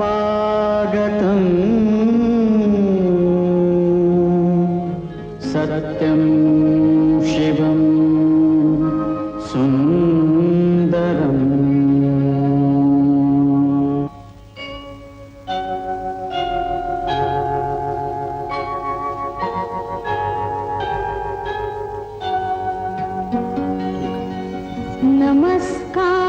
स्वागतम। सत्यम शिवम सुंदरम नमस्कार।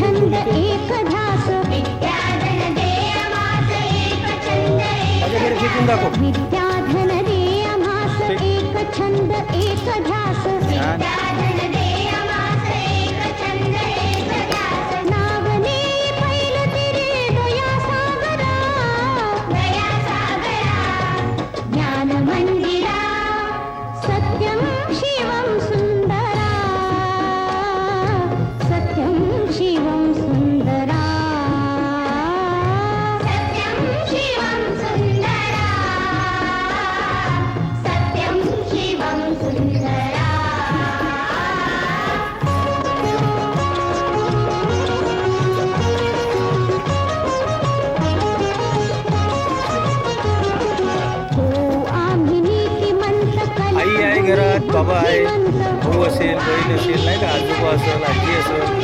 छंद एक धास विद्याधन दे अमास एक छंद एक विद्याधन दे अमास। एक छंद एक धास विद्या घरात बाबा आहे भाऊ असेल बहीण असेल नाही का आजोबा असेल आजी असेल